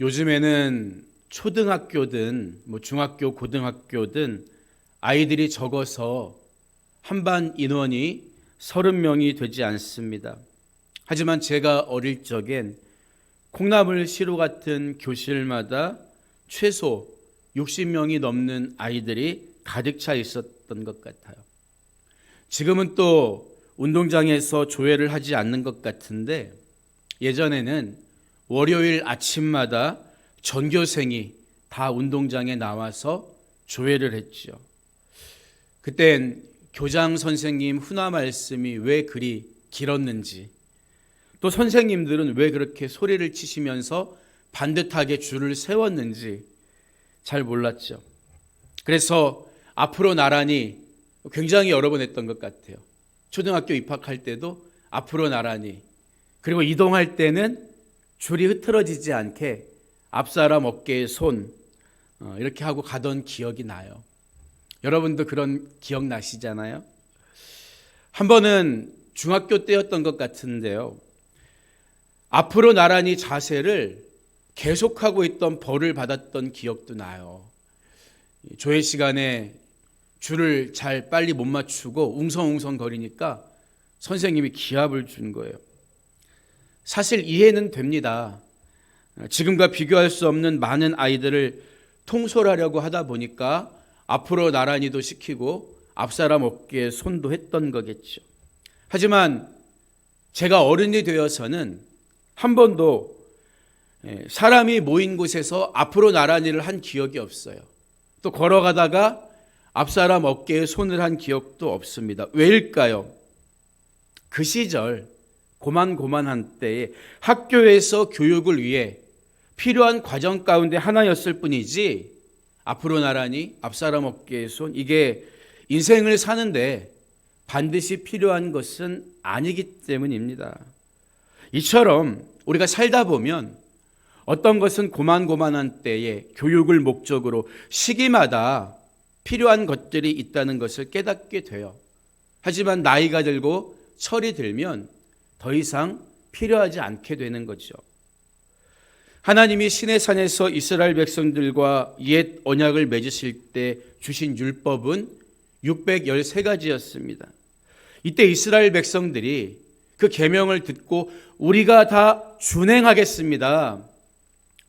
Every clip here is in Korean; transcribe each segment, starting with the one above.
요즘에는 초등학교든 뭐 중학교, 고등학교든 아이들이 적어서 한반 인원이 30명이 되지 않습니다. 하지만 제가 어릴 적엔 콩나물 시루 같은 교실마다 최소 60명이 넘는 아이들이 가득 차 있었던 것 같아요. 지금은 또 운동장에서 조회를 하지 않는 것 같은데 예전에는 월요일 아침마다 전교생이 다 운동장에 나와서 조회를 했죠. 그땐 교장 선생님 훈화 말씀이 왜 그리 길었는지 또 선생님들은 왜 그렇게 소리를 치시면서 반듯하게 줄을 세웠는지 잘 몰랐죠. 그래서 앞으로 나란히 굉장히 여러 번 했던 것 같아요. 초등학교 입학할 때도 앞으로 나란히 그리고 이동할 때는 줄이 흐트러지지 않게 앞사람 어깨에 손 어, 이렇게 하고 가던 기억이 나요. 여러분도 그런 기억 나시잖아요. 한 번은 중학교 때였던 것 같은데요. 앞으로 나란히 자세를 계속하고 있던 벌을 받았던 기억도 나요. 조회 시간에 줄을 잘 빨리 못 맞추고 웅성웅성 거리니까 선생님이 기합을 준 거예요. 사실 이해는 됩니다. 지금과 비교할 수 없는 많은 아이들을 통솔하려고 하다 보니까 앞으로 나란히도 시키고 앞사람 어깨에 손도 했던 거겠죠. 하지만 제가 어른이 되어서는 한 번도 예, 사람이 모인 곳에서 앞으로 나란히를 한 기억이 없어요. 또 걸어가다가 앞사람 어깨에 손을 한 기억도 없습니다. 왜일까요? 그 시절 고만고만한 때에 학교에서 교육을 위해 필요한 과정 가운데 하나였을 뿐이지 앞으로 나란히 앞사람 어깨에 손 이게 인생을 사는데 반드시 필요한 것은 아니기 때문입니다. 이처럼 우리가 살다 보면 어떤 것은 고만고만한 때에 교육을 목적으로 시기마다 필요한 것들이 있다는 것을 깨닫게 돼요. 하지만 나이가 들고 철이 들면 더 이상 필요하지 않게 되는 거죠. 하나님이 신의 산에서 이스라엘 백성들과 옛 언약을 맺으실 때 주신 율법은 613가지였습니다. 이때 이스라엘 백성들이 그 계명을 듣고 우리가 다 준행하겠습니다.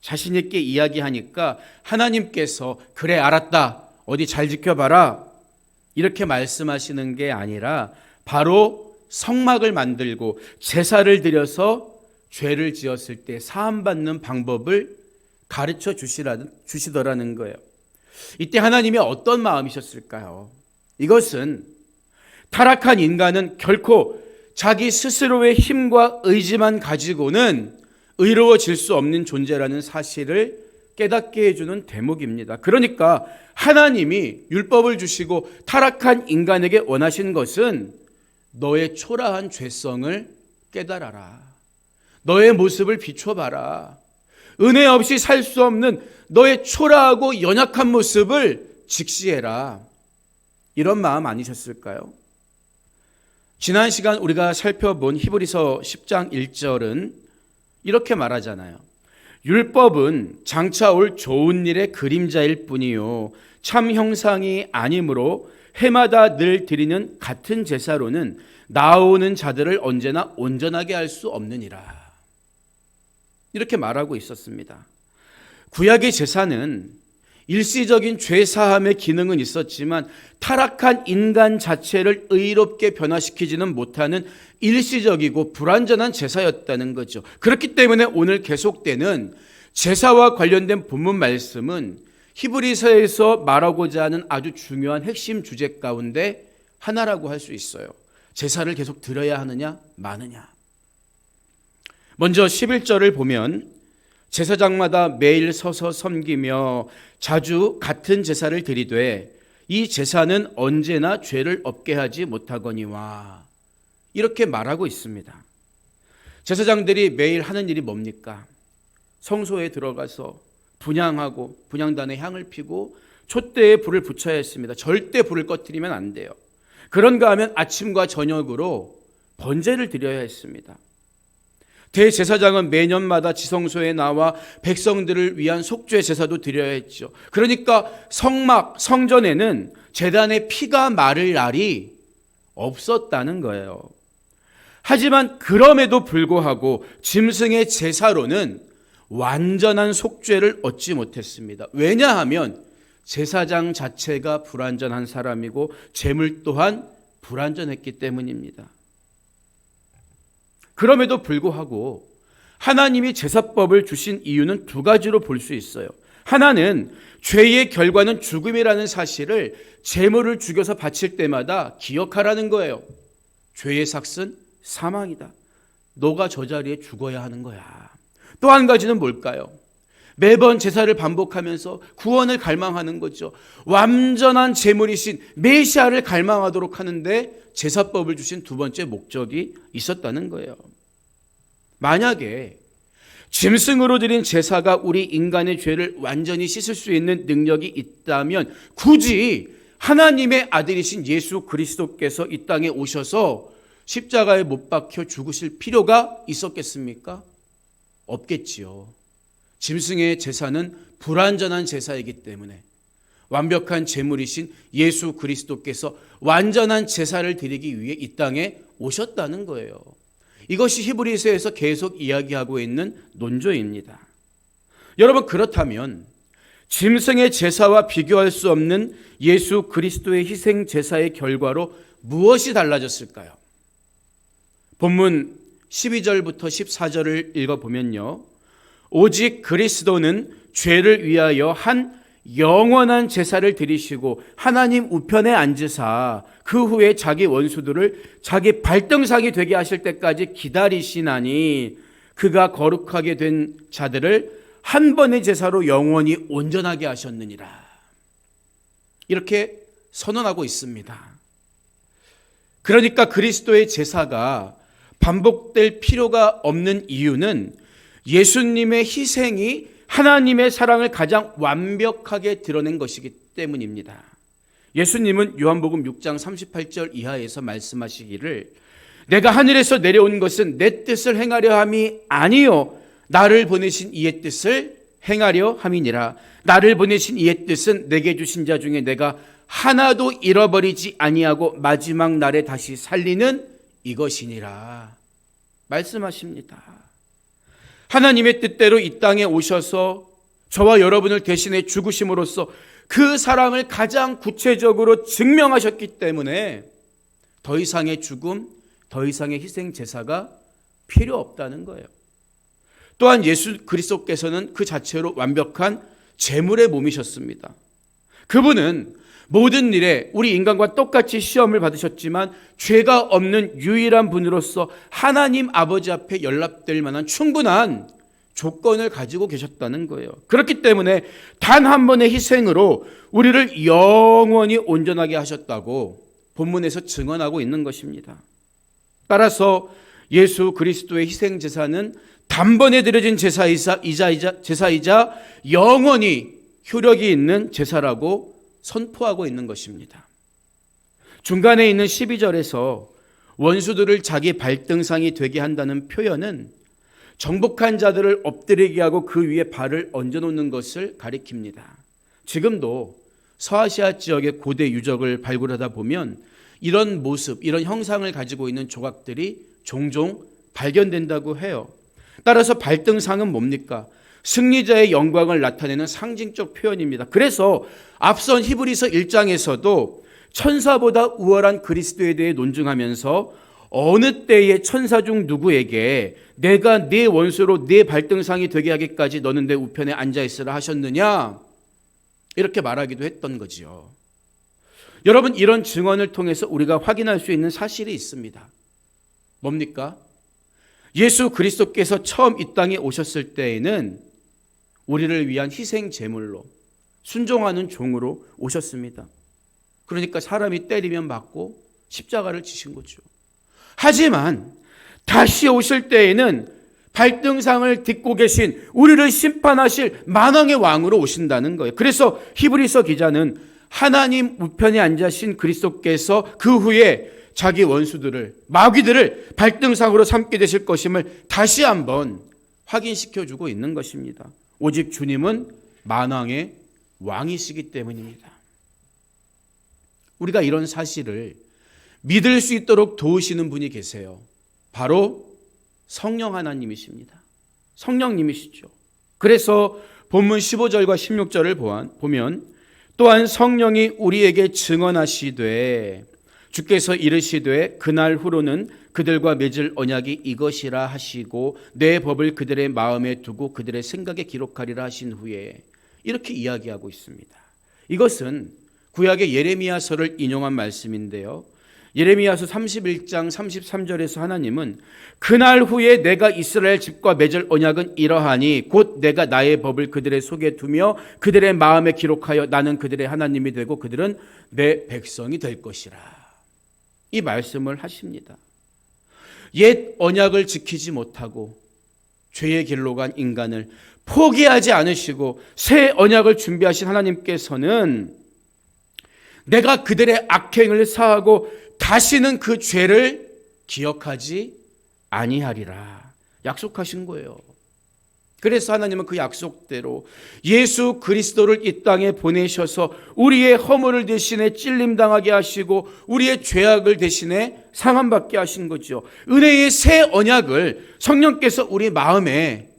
자신 있게 이야기하니까 하나님께서 그래 알았다. 어디 잘 지켜봐라. 이렇게 말씀하시는 게 아니라 바로 성막을 만들고 제사를 드려서 죄를 지었을 때 사함받는 방법을 가르쳐 주시더라는 거예요. 이때 하나님이 어떤 마음이셨을까요? 이것은 타락한 인간은 결코 자기 스스로의 힘과 의지만 가지고는 의로워질 수 없는 존재라는 사실을 깨닫게 해주는 대목입니다. 그러니까 하나님이 율법을 주시고 타락한 인간에게 원하신 것은 너의 초라한 죄성을 깨달아라. 너의 모습을 비춰봐라. 은혜 없이 살 수 없는 너의 초라하고 연약한 모습을 직시해라. 이런 마음 아니셨을까요? 지난 시간 우리가 살펴본 히브리서 10장 1절은 이렇게 말하잖아요. 율법은 장차 올 좋은 일의 그림자일 뿐이요. 참 형상이 아니므로 해마다 늘 드리는 같은 제사로는 나오는 자들을 언제나 온전하게 할 수 없느니라. 이렇게 말하고 있었습니다. 구약의 제사는 일시적인 죄 사함의 기능은 있었지만 타락한 인간 자체를 의롭게 변화시키지는 못하는 일시적이고 불완전한 제사였다는 거죠. 그렇기 때문에 오늘 계속되는 제사와 관련된 본문 말씀은 히브리서에서 말하고자 하는 아주 중요한 핵심 주제 가운데 하나라고 할 수 있어요. 제사를 계속 드려야 하느냐, 마느냐. 먼저 11절을 보면 제사장마다 매일 서서 섬기며 자주 같은 제사를 드리되 이 제사는 언제나 죄를 없게 하지 못하거니와 이렇게 말하고 있습니다. 제사장들이 매일 하는 일이 뭡니까? 성소에 들어가서 분양하고 분양단에 향을 피고 촛대에 불을 붙여야 했습니다. 절대 불을 꺼뜨리면 안 돼요. 그런가 하면 아침과 저녁으로 번제를 드려야 했습니다. 대제사장은 매년마다 지성소에 나와 백성들을 위한 속죄 제사도 드려야 했죠. 그러니까 성막, 성전에는 재단에 피가 마를 날이 없었다는 거예요. 하지만 그럼에도 불구하고 짐승의 제사로는 완전한 속죄를 얻지 못했습니다. 왜냐하면 제사장 자체가 불완전한 사람이고 제물 또한 불완전했기 때문입니다. 그럼에도 불구하고 하나님이 제사법을 주신 이유는 두 가지로 볼 수 있어요. 하나는 죄의 결과는 죽음이라는 사실을 제물을 죽여서 바칠 때마다 기억하라는 거예요. 죄의 삭은 사망이다. 너가 저 자리에 죽어야 하는 거야. 또 한 가지는 뭘까요? 매번 제사를 반복하면서 구원을 갈망하는 거죠. 완전한 제물이신 메시아를 갈망하도록 하는데 제사법을 주신 두 번째 목적이 있었다는 거예요. 만약에 짐승으로 드린 제사가 우리 인간의 죄를 완전히 씻을 수 있는 능력이 있다면 굳이 하나님의 아들이신 예수 그리스도께서 이 땅에 오셔서 십자가에 못 박혀 죽으실 필요가 있었겠습니까? 없겠지요. 짐승의 제사는 불완전한 제사이기 때문에 완벽한 제물이신 예수 그리스도께서 완전한 제사를 드리기 위해 이 땅에 오셨다는 거예요. 이것이 히브리서에서 계속 이야기하고 있는 논조입니다. 여러분 그렇다면 짐승의 제사와 비교할 수 없는 예수 그리스도의 희생 제사의 결과로 무엇이 달라졌을까요? 본문 12절부터 14절을 읽어 보면요. 오직 그리스도는 죄를 위하여 한 영원한 제사를 드리시고 하나님 우편에 앉으사 그 후에 자기 원수들을 자기 발등상이 되게 하실 때까지 기다리시나니 그가 거룩하게 된 자들을 한 번의 제사로 영원히 온전하게 하셨느니라. 이렇게 선언하고 있습니다. 그러니까 그리스도의 제사가 반복될 필요가 없는 이유는 예수님의 희생이 하나님의 사랑을 가장 완벽하게 드러낸 것이기 때문입니다. 예수님은 요한복음 6장 38절 이하에서 말씀하시기를 내가 하늘에서 내려온 것은 내 뜻을 행하려 함이 아니요 나를 보내신 이의 뜻을 행하려 함이니라 나를 보내신 이의 뜻은 내게 주신 자 중에 내가 하나도 잃어버리지 아니하고 마지막 날에 다시 살리는 이것이니라 말씀하십니다. 하나님의 뜻대로 이 땅에 오셔서 저와 여러분을 대신해 죽으심으로써 그 사랑을 가장 구체적으로 증명하셨기 때문에 더 이상의 죽음, 더 이상의 희생 제사가 필요 없다는 거예요. 또한 예수 그리스도께서는 그 자체로 완벽한 제물의 몸이셨습니다. 그분은 모든 일에 우리 인간과 똑같이 시험을 받으셨지만 죄가 없는 유일한 분으로서 하나님 아버지 앞에 연락될 만한 충분한 조건을 가지고 계셨다는 거예요. 그렇기 때문에 단 한 번의 희생으로 우리를 영원히 온전하게 하셨다고 본문에서 증언하고 있는 것입니다. 따라서 예수 그리스도의 희생 제사는 단번에 드려진 제사이자 이자, 제사이자 영원히 효력이 있는 제사라고 선포하고 있는 것입니다. 중간에 있는 12절에서 원수들을 자기 발등상이 되게 한다는 표현은 정복한 자들을 엎드리게 하고 그 위에 발을 얹어 놓는 것을 가리킵니다. 지금도 서아시아 지역의 고대 유적을 발굴하다 보면 이런 모습, 이런 형상을 가지고 있는 조각들이 종종 발견된다고 해요. 따라서 발등상은 뭡니까? 승리자의 영광을 나타내는 상징적 표현입니다. 그래서 앞선 히브리서 1장에서도 천사보다 우월한 그리스도에 대해 논증하면서 어느 때에 천사 중 누구에게 내가 네 원수로 네 발등상이 되게 하기까지 너는 내 우편에 앉아 있으라 하셨느냐? 이렇게 말하기도 했던 거지요. 여러분 이런 증언을 통해서 우리가 확인할 수 있는 사실이 있습니다. 뭡니까? 예수 그리스도께서 처음 이 땅에 오셨을 때에는 우리를 위한 희생 제물로 순종하는 종으로 오셨습니다. 그러니까 사람이 때리면 맞고 십자가를 지신 거죠. 하지만 다시 오실 때에는 발등상을 딛고 계신 우리를 심판하실 만왕의 왕으로 오신다는 거예요. 그래서 히브리서 기자는 하나님 우편에 앉으신 그리스도께서 그 후에 자기 원수들을 마귀들을 발등상으로 삼게 되실 것임을 다시 한번 확인시켜 주고 있는 것입니다. 오직 주님은 만왕의 왕이시기 때문입니다. 우리가 이런 사실을 믿을 수 있도록 도우시는 분이 계세요. 바로 성령 하나님이십니다. 성령님이시죠. 그래서 본문 15절과 16절을 보면 또한 성령이 우리에게 증언하시되 주께서 이르시되 그날 후로는 그들과 맺을 언약이 이것이라 하시고 내 법을 그들의 마음에 두고 그들의 생각에 기록하리라 하신 후에 이렇게 이야기하고 있습니다. 이것은 구약의 예레미야서를 인용한 말씀인데요. 예레미야서 31장 33절에서 하나님은 그날 후에 내가 이스라엘 집과 맺을 언약은 이러하니 곧 내가 나의 법을 그들의 속에 두며 그들의 마음에 기록하여 나는 그들의 하나님이 되고 그들은 내 백성이 될 것이라. 이 말씀을 하십니다. 옛 언약을 지키지 못하고 죄의 길로 간 인간을 포기하지 않으시고 새 언약을 준비하신 하나님께서는 내가 그들의 악행을 사하고 다시는 그 죄를 기억하지 아니하리라 약속하신 거예요. 그래서 하나님은 그 약속대로 예수 그리스도를 이 땅에 보내셔서 우리의 허물을 대신에 찔림 당하게 하시고 우리의 죄악을 대신에 상함받게 하신 거죠. 은혜의 새 언약을 성령께서 우리 마음에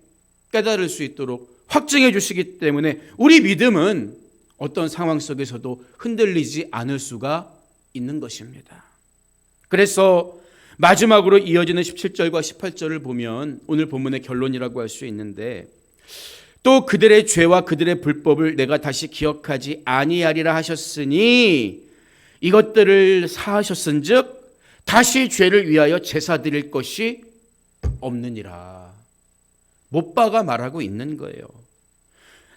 깨달을 수 있도록 확증해 주시기 때문에 우리 믿음은 어떤 상황 속에서도 흔들리지 않을 수가 있는 것입니다. 그래서 마지막으로 이어지는 17절과 18절을 보면 오늘 본문의 결론이라고 할 수 있는데 또 그들의 죄와 그들의 불법을 내가 다시 기억하지 아니하리라 하셨으니 이것들을 사하셨은즉 다시 죄를 위하여 제사 드릴 것이 없느니라. 못 박아 말하고 있는 거예요.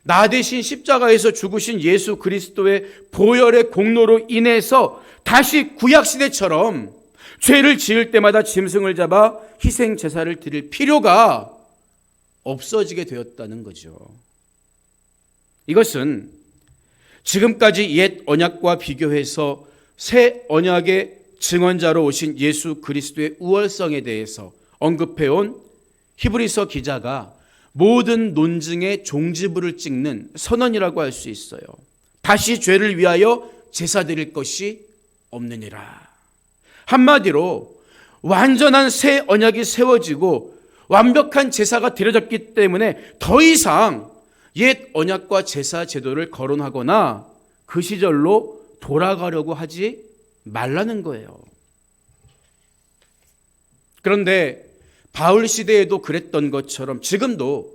나 대신 십자가에서 죽으신 예수 그리스도의 보혈의 공로로 인해서 다시 구약 시대처럼 죄를 지을 때마다 짐승을 잡아 희생 제사를 드릴 필요가 없어지게 되었다는 거죠. 이것은 지금까지 옛 언약과 비교해서 새 언약의 증언자로 오신 예수 그리스도의 우월성에 대해서 언급해온 히브리서 기자가 모든 논증의 종지부를 찍는 선언이라고 할 수 있어요. 다시 죄를 위하여 제사 드릴 것이 없느니라. 한마디로 완전한 새 언약이 세워지고 완벽한 제사가 드려졌기 때문에 더 이상 옛 언약과 제사 제도를 거론하거나 그 시절로 돌아가려고 하지 말라는 거예요. 그런데 바울 시대에도 그랬던 것처럼 지금도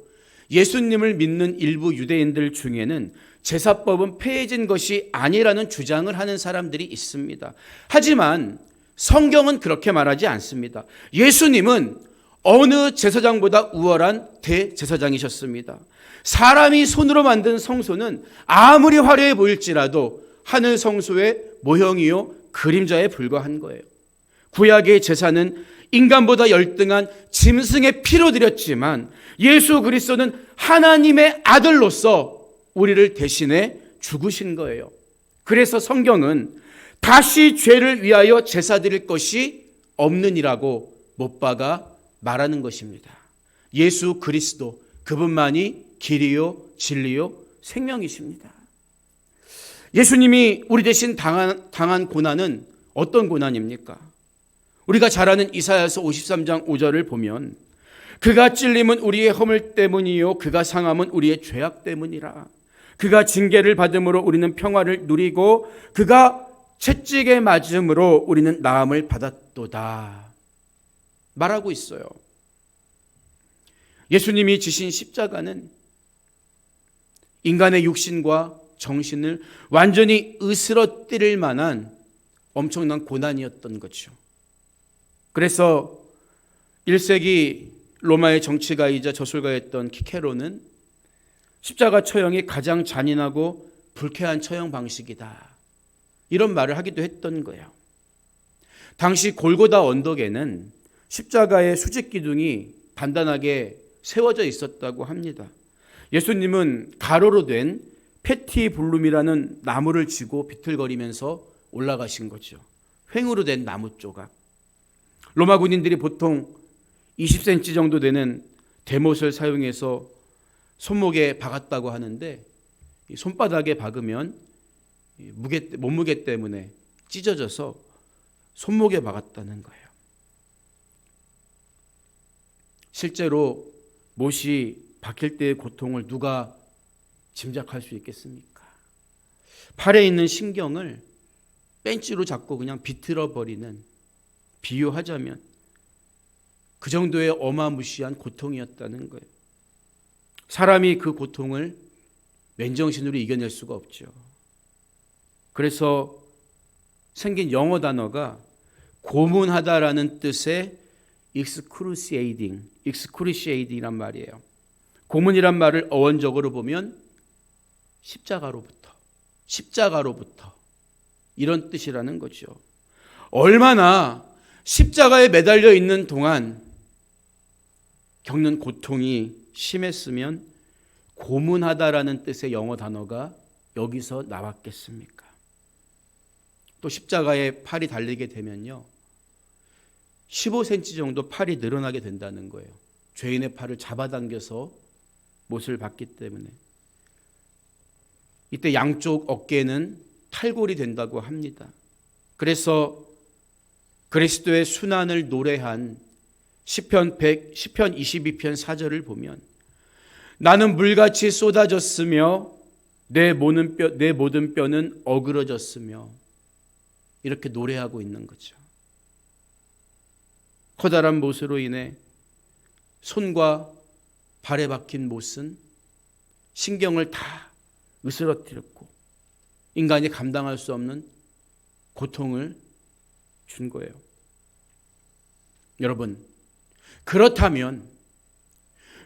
예수님을 믿는 일부 유대인들 중에는 제사법은 폐해진 것이 아니라는 주장을 하는 사람들이 있습니다. 하지만 성경은 그렇게 말하지 않습니다. 예수님은 어느 제사장보다 우월한 대제사장이셨습니다. 사람이 손으로 만든 성소는 아무리 화려해 보일지라도 하늘 성소의 모형이요 그림자에 불과한 거예요. 구약의 제사는 인간보다 열등한 짐승의 피로 드렸지만 예수 그리스도는 하나님의 아들로서 우리를 대신해 죽으신 거예요. 그래서 성경은 다시 죄를 위하여 제사 드릴 것이 없느니라고 못 박아 말하는 것입니다. 예수 그리스도 그분만이 길이요 진리요 생명이십니다. 예수님이 우리 대신 당한, 당한 고난은 어떤 고난입니까? 우리가 잘 아는 이사야서 53장 5절을 보면 그가 찔림은 우리의 허물 때문이요 그가 상함은 우리의 죄악 때문이라 그가 징계를 받음으로 우리는 평화를 누리고 그가 채찍에 맞음으로 우리는 나음을 받았도다 말하고 있어요. 예수님이 지신 십자가는 인간의 육신과 정신을 완전히 으스러뜨릴 만한 엄청난 고난이었던 거죠. 그래서 1세기 로마의 정치가이자 저술가였던 키케로는 십자가 처형이 가장 잔인하고 불쾌한 처형 방식이다. 이런 말을 하기도 했던 거예요. 당시 골고다 언덕에는 십자가의 수직 기둥이 단단하게 세워져 있었다고 합니다. 예수님은 가로로 된 페티 블룸이라는 나무를 쥐고 비틀거리면서 올라가신 거죠. 횡으로 된 나무 조각. 로마 군인들이 보통 20cm 정도 되는 대못을 사용해서 손목에 박았다고 하는데 이 손바닥에 박으면 이 무게 몸무게 때문에 찢어져서 손목에 박았다는 거예요. 실제로 못이 박힐 때의 고통을 누가 짐작할 수 있겠습니까? 팔에 있는 신경을 벤치로 잡고 그냥 비틀어 버리는 비유하자면 그 정도의 어마무시한 고통이었다는 거예요. 사람이 그 고통을 맨정신으로 이겨낼 수가 없죠. 그래서 생긴 영어 단어가 고문하다라는 뜻의 excruciating, excruciating이란 말이에요. 고문이란 말을 어원적으로 보면 십자가로부터, 십자가로부터 이런 뜻이라는 거죠. 얼마나 십자가에 매달려 있는 동안 겪는 고통이 심했으면 고문하다라는 뜻의 영어 단어가 여기서 나왔겠습니까? 또 십자가에 팔이 달리게 되면요. 15cm 정도 팔이 늘어나게 된다는 거예요. 죄인의 팔을 잡아당겨서 못을 받기 때문에. 이때 양쪽 어깨는 탈골이 된다고 합니다. 그래서 그리스도의 순환을 노래한 시편 100 시편 22편 4절을 보면 나는 물같이 쏟아졌으며 내 모든 뼈 내 모든 뼈는 어그러졌으며 이렇게 노래하고 있는 거죠. 커다란 못으로 인해 손과 발에 박힌 못은 신경을 다 으스러뜨렸고 인간이 감당할 수 없는 고통을 준 거예요. 여러분, 그렇다면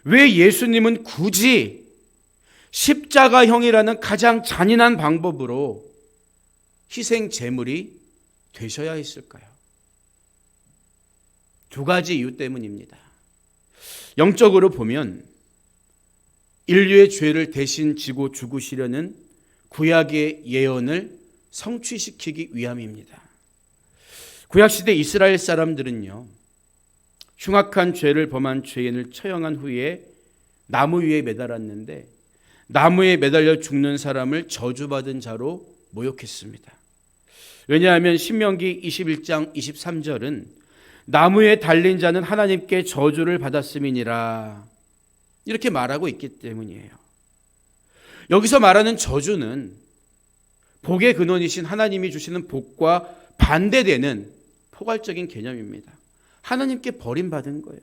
왜 예수님은 굳이 십자가형이라는 가장 잔인한 방법으로 희생 제물이 되셔야 했을까요? 두 가지 이유 때문입니다. 영적으로 보면 인류의 죄를 대신 지고 죽으시려는 구약의 예언을 성취시키기 위함입니다. 구약 시대 이스라엘 사람들은요. 흉악한 죄를 범한 죄인을 처형한 후에 나무 위에 매달았는데 나무에 매달려 죽는 사람을 저주받은 자로 모욕했습니다. 왜냐하면 신명기 21장 23절은 나무에 달린 자는 하나님께 저주를 받았음이니라 이렇게 말하고 있기 때문이에요. 여기서 말하는 저주는 복의 근원이신 하나님이 주시는 복과 반대되는 포괄적인 개념입니다. 하나님께 버림받은 거예요.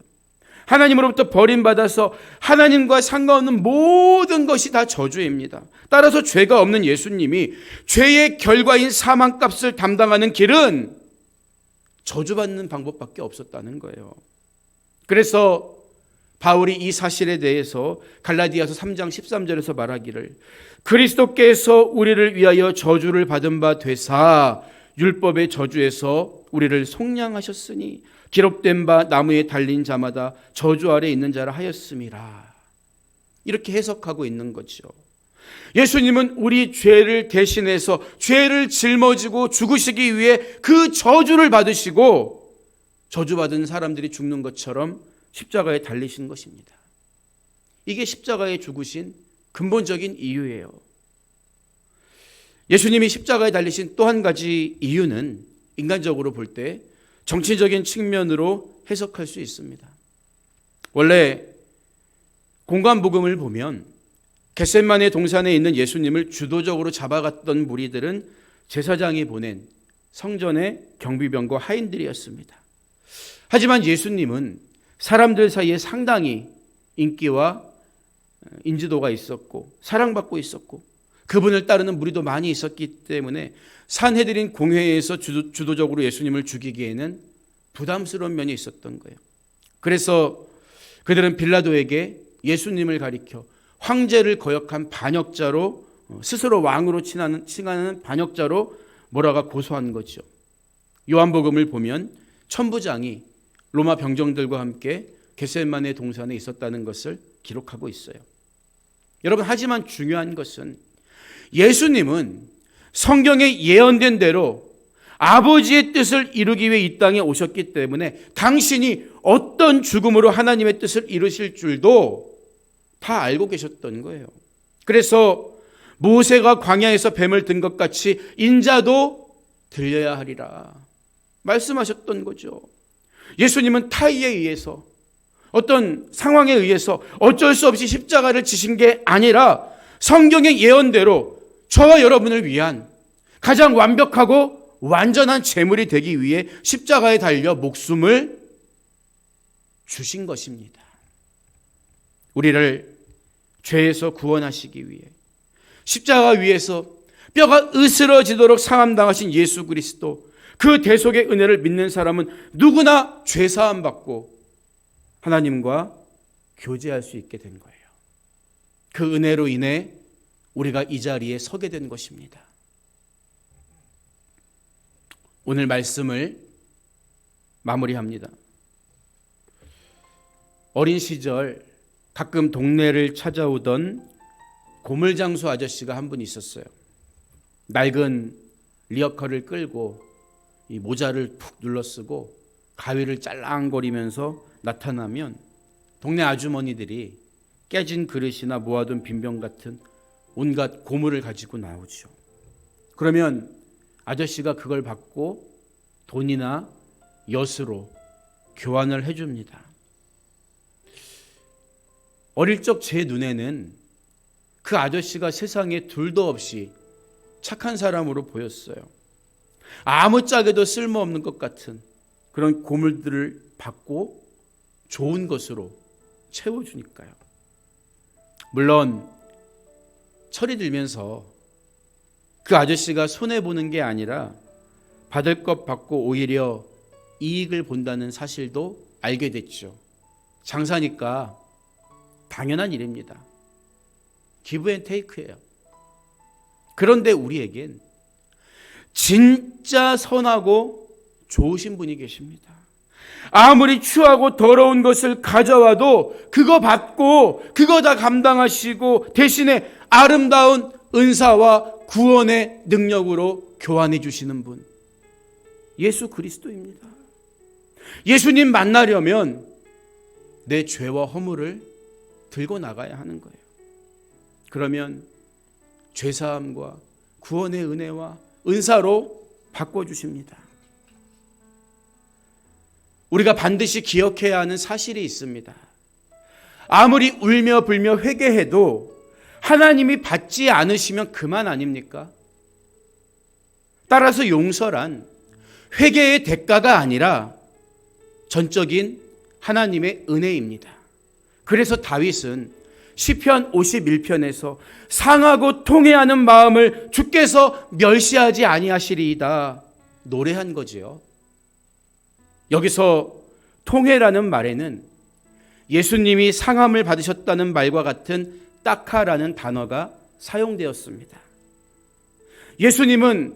하나님으로부터 버림받아서 하나님과 상관없는 모든 것이 다 저주입니다. 따라서 죄가 없는 예수님이 죄의 결과인 사망값을 담당하는 길은 저주받는 방법밖에 없었다는 거예요. 그래서 바울이 이 사실에 대해서 갈라디아서 3장 13절에서 말하기를 그리스도께서 우리를 위하여 저주를 받은 바 되사 율법의 저주에서 우리를 속량하셨으니 기록된 바 나무에 달린 자마다 저주 아래 있는 자라 하였음이라. 이렇게 해석하고 있는 거죠. 예수님은 우리 죄를 대신해서 죄를 짊어지고 죽으시기 위해 그 저주를 받으시고 저주받은 사람들이 죽는 것처럼 십자가에 달리신 것입니다. 이게 십자가에 죽으신 근본적인 이유예요. 예수님이 십자가에 달리신 또 한 가지 이유는 인간적으로 볼 때 정치적인 측면으로 해석할 수 있습니다. 원래 공간복음을 보면 겟셋만의 동산에 있는 예수님을 주도적으로 잡아갔던 무리들은 제사장이 보낸 성전의 경비병과 하인들이었습니다. 하지만 예수님은 사람들 사이에 상당히 인기와 인지도가 있었고 사랑받고 있었고 그분을 따르는 무리도 많이 있었기 때문에 산해드린 공회에서 주도, 적으로 예수님을 죽이기에는 부담스러운 면이 있었던 거예요. 그래서 그들은 빌라도에게 예수님을 가리켜 황제를 거역한 반역자로 어, 스스로 왕으로 칭하는, 칭하는 반역자로 뭐라가 고소한 거죠. 요한복음을 보면 천부장이 로마 병정들과 함께 겟셀만의 동산에 있었다는 것을 기록하고 있어요. 여러분 하지만 중요한 것은 예수님은 성경에 예언된 대로 아버지의 뜻을 이루기 위해 이 땅에 오셨기 때문에 당신이 어떤 죽음으로 하나님의 뜻을 이루실 줄도 다 알고 계셨던 거예요. 그래서 모세가 광야에서 뱀을 든 것 같이 인자도 들려야 하리라 말씀하셨던 거죠. 예수님은 타이에 의해서 어떤 상황에 의해서 어쩔 수 없이 십자가를 지신 게 아니라 성경의 예언대로 저와 여러분을 위한 가장 완벽하고 완전한 제물이 되기 위해 십자가에 달려 목숨을 주신 것입니다. 우리를 죄에서 구원하시기 위해 십자가 위에서 뼈가 으스러지도록 상함당하신 예수 그리스도 그 대속의 은혜를 믿는 사람은 누구나 죄 사함 받고 하나님과 교제할 수 있게 된 거예요. 그 은혜로 인해 우리가 이 자리에 서게 된 것입니다. 오늘 말씀을 마무리합니다. 어린 시절 가끔 동네를 찾아오던 고물장수 아저씨가 한 분 있었어요. 낡은 리어커를 끌고 이 모자를 푹 눌러쓰고 가위를 짤랑거리면서 나타나면 동네 아주머니들이 깨진 그릇이나 모아둔 빈병 같은 온갖 고물을 가지고 나오죠. 그러면 아저씨가 그걸 받고 돈이나 엿으로 교환을 해줍니다. 어릴 적 제 눈에는 그 아저씨가 세상에 둘도 없이 착한 사람으로 보였어요. 아무짝에도 쓸모없는 것 같은 그런 고물들을 받고 좋은 것으로 채워주니까요. 물론 철이 들면서 그 아저씨가 손해 보는 게 아니라 받을 것 받고 오히려 이익을 본다는 사실도 알게 됐죠. 장사니까 당연한 일입니다. 기브 앤 테이크예요. 그런데 우리에겐 진짜 선하고 좋으신 분이 계십니다. 아무리 추하고 더러운 것을 가져와도 그거 받고 그거 다 감당하시고 대신에 아름다운 은사와 구원의 능력으로 교환해 주시는 분. 예수 그리스도입니다. 예수님 만나려면 내 죄와 허물을 들고 나가야 하는 거예요. 그러면 죄사함과 구원의 은혜와 은사로 바꿔 주십니다. 우리가 반드시 기억해야 하는 사실이 있습니다. 아무리 울며 불며 회개해도 하나님이 받지 않으시면 그만 아닙니까? 따라서 용서란 회개의 대가가 아니라 전적인 하나님의 은혜입니다. 그래서 다윗은 시편 51편에서 상하고 통해하는 마음을 주께서 멸시하지 아니하시리이다 노래한 거지요. 여기서 통해라는 말에는 예수님이 상함을 받으셨다는 말과 같은 딱하라는 단어가 사용되었습니다. 예수님은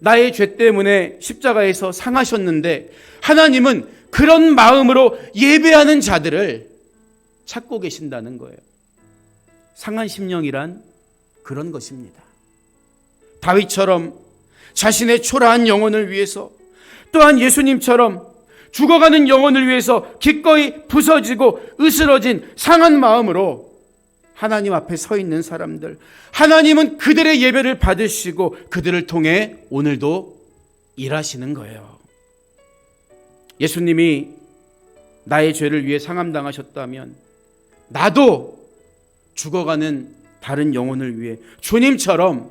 나의 죄 때문에 십자가에서 상하셨는데 하나님은 그런 마음으로 예배하는 자들을 찾고 계신다는 거예요. 상한 심령이란 그런 것입니다. 다윗처럼 자신의 초라한 영혼을 위해서 또한 예수님처럼 죽어가는 영혼을 위해서 기꺼이 부서지고 으스러진 상한 마음으로 하나님 앞에 서 있는 사람들, 하나님은 그들의 예배를 받으시고 그들을 통해 오늘도 일하시는 거예요. 예수님이 나의 죄를 위해 상함당하셨다면 나도 죽어가는 다른 영혼을 위해 주님처럼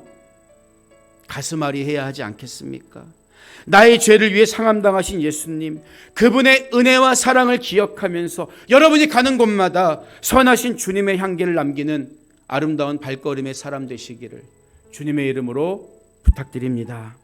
가슴앓이 해야 하지 않겠습니까? 나의 죄를 위해 상함당하신 예수님, 그분의 은혜와 사랑을 기억하면서 여러분이 가는 곳마다 선하신 주님의 향기를 남기는 아름다운 발걸음의 사람 되시기를 주님의 이름으로 부탁드립니다.